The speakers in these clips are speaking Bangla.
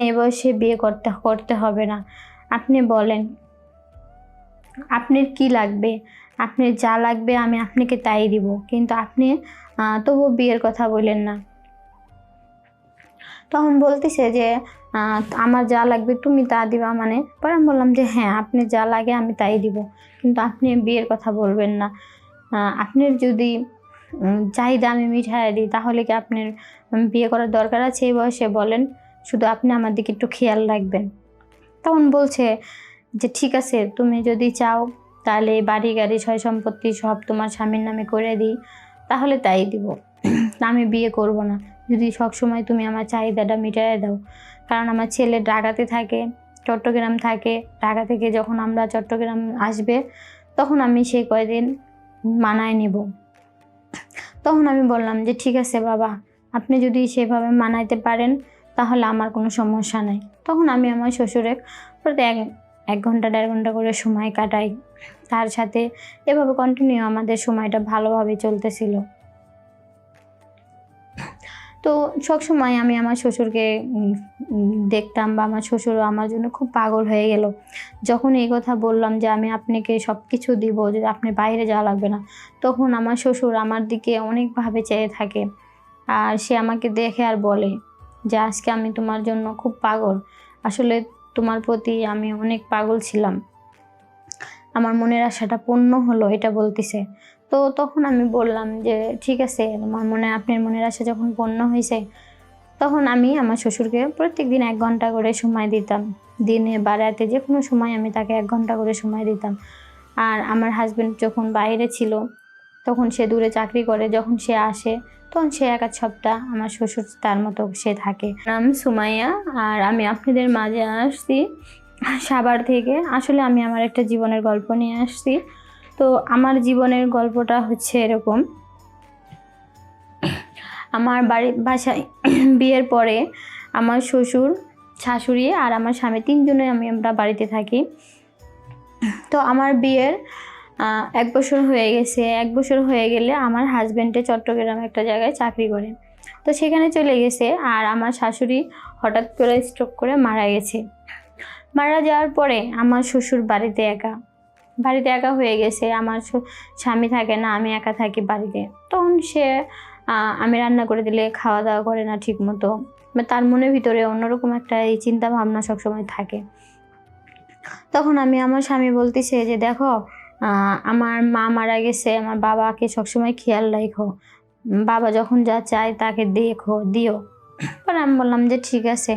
এই বয়সে বিয়ে করতে করতে হবে না। আপনি বলেন, আপনার কি লাগবে? আপনার যা লাগবে আমি আপনাকে তাই দিব। কিন্তু আপনি তবু বিয়ের কথা বলেন না। তখন বলতেছে যে আমার যা লাগবে তুমি তা দিবা মানে পরে আমি বললাম যে হ্যাঁ আপনি যা লাগে আমি তাই দিব। কিন্তু আপনি বিয়ের কথা বলবেন না। আপনার যদি চাহিদা আমি মিঠাই দিই, তাহলে কি আপনার বিয়ে করার দরকার আছে এই বয়সে? বলেন। শুধু আপনি আমার দিকে একটু খেয়াল রাখবেন। তখন বলছে যে ঠিক আছে তুমি যদি চাও তাহলে বাড়ি গাড়ি সয় সম্পত্তি সব তোমার স্বামীর নামে করে দিই তাহলে তাই দিব। আমি বিয়ে করব না। যদি সবসময় তুমি আমার চাহিদাটা মিটাই দাও কারণ আমার ছেলে ঢাকাতে থাকে চট্টগ্রাম থাকে ঢাকা থেকে যখন আমরা চট্টগ্রাম আসবে তখন আমি সেই কয়দিন মানায় নেব। তখন আমি বললাম যে ঠিক আছে বাবা আপনি যদি সেভাবে মানাইতে পারেন তাহলে আমার কোনো সমস্যা নাই। তখন আমি আমার শ্বশুরের প্রতি এক এক ঘণ্টা, দেড় ঘণ্টা করে সময় কাটাই। তার সাথে এভাবে কন্টিনিউ আমাদের সময়টা ভালোভাবে চলতেছিল। তো সবসময় আমি আমার শ্বশুরকে দেখতাম বা আমার শ্বশুরও আমার জন্য খুব পাগল হয়ে গেল। যখন এই কথা বললাম যে আমি আপনাকে সব কিছু দিব যে আপনি বাইরে যাওয়া লাগবে না, তখন আমার শ্বশুর আমার দিকে অনেকভাবে চেয়ে থাকে। আর সে আমাকে দেখে আর বলে যে আজকে আমি তোমার জন্য খুব পাগল। আসলে তোমার প্রতি আমি অনেক পাগল ছিলাম। আমার মনের আশাটা পূর্ণ হলো এটা বলতেছে। তো তখন আমি বললাম যে, ঠিক আছে, আমার মনে, আপনার মনের আশা যখন পূর্ণ হয়েছে, তখন আমি আমার শ্বশুরকে প্রত্যেক দিন এক ঘণ্টা করে সময় দিতাম। দিনে বা রাতে যে কোনো সময় আমি তাকে এক ঘণ্টা করে সময় দিতাম। আর আমার হাজব্যান্ড যখন বাইরে ছিল, তখন সে দূরে চাকরি করে, যখন সে আসে তখন সে এক সপ্তাহ আমার শ্বশুর তার মতো সে থাকে। নাম সুমাইয়া, আর আমি আপনাদের মাঝে আসছি সাভার থেকে। আসলে আমি আমার একটা জীবনের গল্প নিয়ে আসছি। তো আমার জীবনের গল্পটা হচ্ছে এরকম। আমার বাড়ি, বাসায় বিয়ের পরে আমার শ্বশুর, শাশুড়ি আর আমার স্বামী তিনজনে আমি আমরা বাড়িতে থাকি। তো আমার বিয়ের এক বছর হয়ে গেছে। এক বছর হয়ে গেলে আমার হাজব্যান্ডে চট্টগ্রামে একটা জায়গায় চাকরি করে তো সেখানে চলে গেছে আর আমার শাশুড়ি হঠাৎ করে স্ট্রোক করে মারা গেছে। মারা যাওয়ার পরে আমার শ্বশুর বাড়িতে একা। বাড়িতে একা হয়ে গেছে। আমার স্বামী থাকে না, আমি একা থাকি বাড়িতে। তখন সে আমি রান্না করে দিলে খাওয়া দাওয়া করে না ঠিক মতো তার মনের ভিতরে অন্যরকম একটা এই চিন্তা ভাবনা সবসময় থাকে। তখন আমি আমার স্বামী বলতেছে যে, দেখো আমার মা মারা গেছে, আমার বাবাকে সবসময় খেয়াল রাখো। বাবা যখন যা চায় তাকে দেখো, দিও। পরে আমি বললাম যে ঠিক আছে।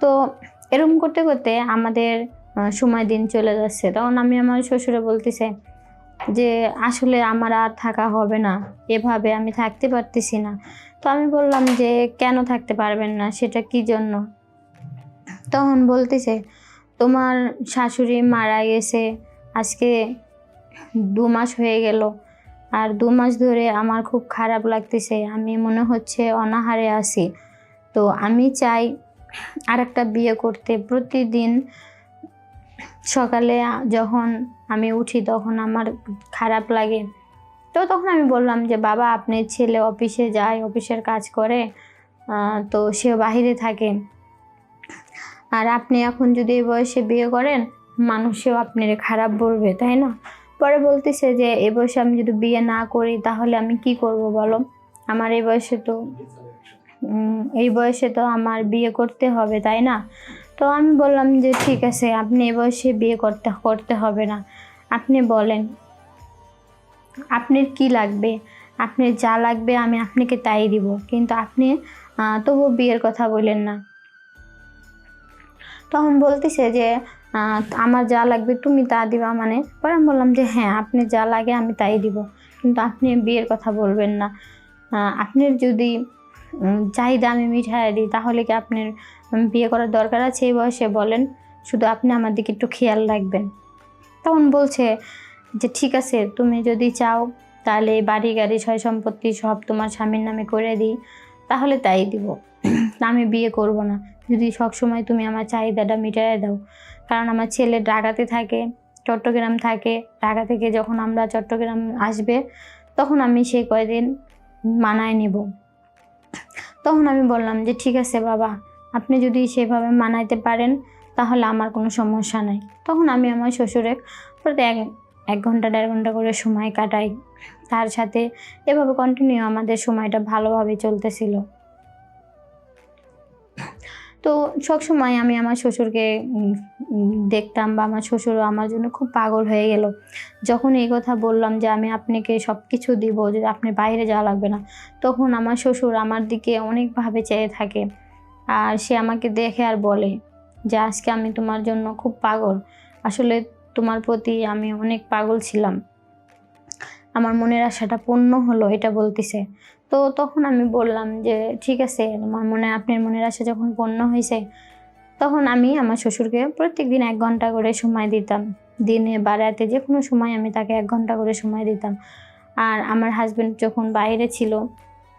তো এরকম করতে করতে আমাদের সময় দিন চলে যাচ্ছে। তখন আমি আমার শ্বশুরে বলতেছে যে আসলে আমার আর থাকা হবে না, এভাবে আমি থাকতে পারতেছি না। তো আমি বললাম যে কেন থাকতে পারবেন না, সেটা কি জন্য? তখন বলতেছে, তোমার শাশুড়ি মারা গেছে আজকে দু মাস হয়ে গেল। আর দু মাস ধরে আমার খুব খারাপ লাগতেছে। আমি মনে হচ্ছে অনাহারে আছি। তো আমি চাই আর একটা বিয়ে করতে। প্রতিদিন সকালে যখন আমি উঠি তখন আমার খারাপ লাগে। তো তখন আমি বললাম যে, বাবা আপনার ছেলে অফিসে যায়, অফিসের কাজ করে তো সে বাহিরে থাকে। আর আপনি এখন যদি এই বয়সে বিয়ে করেন মানুষেও আপনার খারাপ বলবে, তাই না? পরে বলতেছে যে, এ বয়সে আমি যদি বিয়ে না করি, তাহলে আমি কি করব বলো? আমার এই বয়সে তো এই বয়সে তো আমার বিয়ে করতে হবে, তাই না? তো আমি বললাম যে, ঠিক আছে, আপনি এ বয়সে বিয়ে করতে করতে হবে না। আপনি বলেন, আপনার কি লাগবে? আপনার যা লাগবে আমি আপনাকে তাই দিব। কিন্তু আপনি তবু বিয়ের কথা বলেন না। তখন বলতেছে যে আমার যা লাগবে তুমি তা দিবা মানে। পরে আমি বললাম যে হ্যাঁ আপনি যা লাগে আমি তাই দিব। কিন্তু আপনি বিয়ের কথা বলবেন না। আপনার যদি চাহিদা আমি মিঠাই দিই, তাহলে কি আপনার বিয়ে করার দরকার আছে এই বয়সে বলেন? শুধু আপনি আমার দিকে একটু খেয়াল রাখবেন। তখন বলছে যে, ঠিক আছে, তুমি যদি চাও, তাহলে বাড়ি, গাড়ি, সয় সম্পত্তি সব তোমার স্বামীর নামে করে দিই, তাহলে তাই দিব। আমি বিয়ে করব না। যদি সবসময় তুমি আমার চাহিদাটা মিটাই দাও কারণ আমার ছেলে ঢাকাতে থাকে, চট্টগ্রাম থাকে। ঢাকা থেকে যখন আমরা চট্টগ্রাম আসবে, তখন আমি সেই কয়দিন মানায় নেব। তখন আমি বললাম যে, ঠিক আছে বাবা, আপনি যদি সেভাবে মানাইতে পারেন, তাহলে আমার কোনো সমস্যা নাই। তখন আমি আমার শ্বশুরের প্রতি এক এক ঘণ্টা, দেড় ঘণ্টা করে সময় কাটাই। তার সাথে এভাবে কন্টিনিউ আমাদের সময়টা ভালোভাবে চলতেছিল। তো সবসময় আমি আমার শ্বশুরকে দেখতাম বা আমার শ্বশুরও আমার জন্য খুব পাগল হয়ে গেল। যখন এই কথা বললাম যে আমি আপনাকে সব কিছু দিব, যে আপনি বাইরে যাওয়া লাগবে না, তখন আমার শ্বশুর আমার দিকে অনেকভাবে চেয়ে থাকে। আর সে আমাকে দেখে আর বলে যে আজকে আমি তোমার জন্য খুব পাগল। আসলে তোমার প্রতি আমি অনেক পাগল ছিলাম। আমার মনের আশাটা পূর্ণ হলো, এটা বলতেছে। তো তখন আমি বললাম যে, ঠিক আছে আমার মনে, আপনার মনের আশা যখন পূর্ণ হয়েছে, তখন আমি আমার শ্বশুরকে প্রত্যেক দিন এক ঘণ্টা করে সময় দিতাম। দিনে বা রাতে যে কোনো সময় আমি তাকে এক ঘণ্টা করে সময় দিতাম। আর আমার হাজব্যান্ড যখন বাইরে ছিল,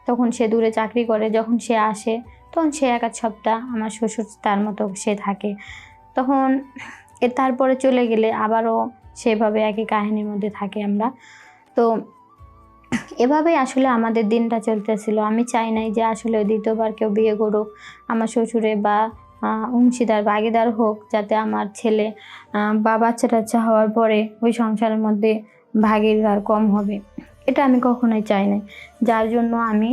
তখন সে দূরে চাকরি করে, যখন সে আসে, তখন সে এক সপ্তাহ আমার শ্বশুর তার মতো সে থাকে। তখন এ তারপরে চলে গেলে আবারও সেভাবে একই কাহিনীর মধ্যে থাকে আমরা। তো এভাবেই আসলে আমাদের দিনটা চলতেছিল। আমি চাই নাই যে আসলে দ্বিতীয়বার কেউ বিয়ে করুক, আমার শ্বশুরে বা অংশীদার ভাগিদার হোক, যাতে আমার ছেলে বা বাচ্চা টাচ্চা হওয়ার পরে ওই সংসারের মধ্যে ভাগিদার কম হবে। এটা আমি কখনোই চাই নাই। যার জন্য আমি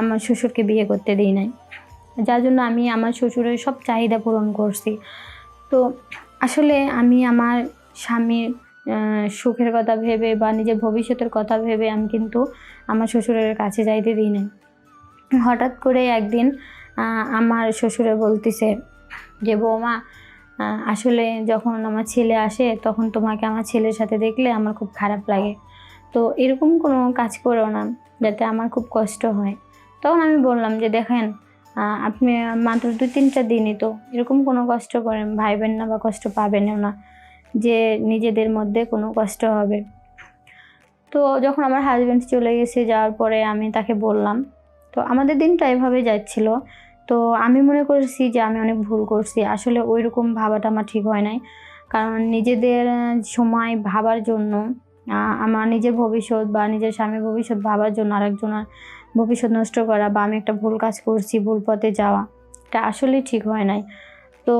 আমার শ্বশুরকে বিয়ে করতে দিই নাই। যার জন্য আমি আমার শ্বশুরের সব চাহিদা পূরণ করছি। তো আসলে আমি আমার স্বামীর সুখের কথা ভেবে বা নিজের ভবিষ্যতের কথা ভেবে আমি কিন্তু আমার শ্বশুরের কাছে যাইতে দিই নাই। হঠাৎ করে একদিন আমার শ্বশুরে বলতেছে যে, বৌমা আসলে যখন আমার ছেলে আসে তখন তোমাকে আমার ছেলের সাথে দেখলে আমার খুব খারাপ লাগে। তো এরকম কোনো কাজ করো না, যাতে আমার খুব কষ্ট হয়। তখন আমি বললাম যে, দেখেন আপনি মাত্র দু তিনটা দিনই তো এরকম কোনো কষ্ট করেন, ভাইবেন না বা কষ্ট পাবেনও না। যে নিজেদের মধ্যে কোনো কষ্ট হবে। তো যখন আমার হাজব্যান্ড চলে গেছে, যাওয়ার পরে আমি তাকে বললাম, তো আমাদের দিনটা এভাবে যাচ্ছিল। তো আমি মনে করছি যে আমি অনেক ভুল করছি। আসলে ওই রকম ভাবাটা আমার ঠিক হয় নাই। কারণ নিজেদের সময় ভাবার জন্য আমার নিজের ভবিষ্যৎ বা নিজের স্বামীর ভবিষ্যৎ ভাবার জন্য আরেকজনের ভবিষ্যৎ নষ্ট করা বা আমি একটা ভুল কাজ করছি ভুল পথে যাওয়া, এটা আসলেই ঠিক হয় নাই। তো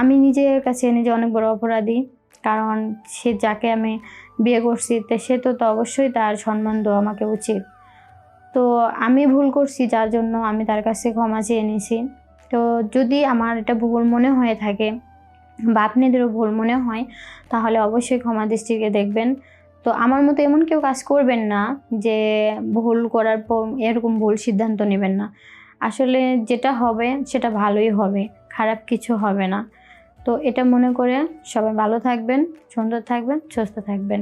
আমি নিজের কাছে নিজে অনেক বড় অপরাধী, কারণ সে যাকে আমি বিয়ে করছি, তো সে তো তো অবশ্যই তার সম্মান দেওয়া আমাকে উচিত। তো আমি ভুল করছি, যার জন্য আমি তার কাছে ক্ষমা চেয়ে নিয়েছি তো যদি আমার এটা ভুল মনে হয়ে থাকে বা আপনাদেরও ভুল মনে হয়, তাহলে অবশ্যই ক্ষমা দৃষ্টিকে দেখবেন। তো আমার মতো এমন কেউ কাজ করবেন না যে ভুল করার পর এরকম ভুল সিদ্ধান্ত নেবেন না। আসলে যেটা হবে, সেটা ভালোই হবে, খারাপ কিছু হবে না। তো এটা মনে করে সবাই ভালো থাকবেন সুন্দর থাকবেন সুস্থ থাকবেন।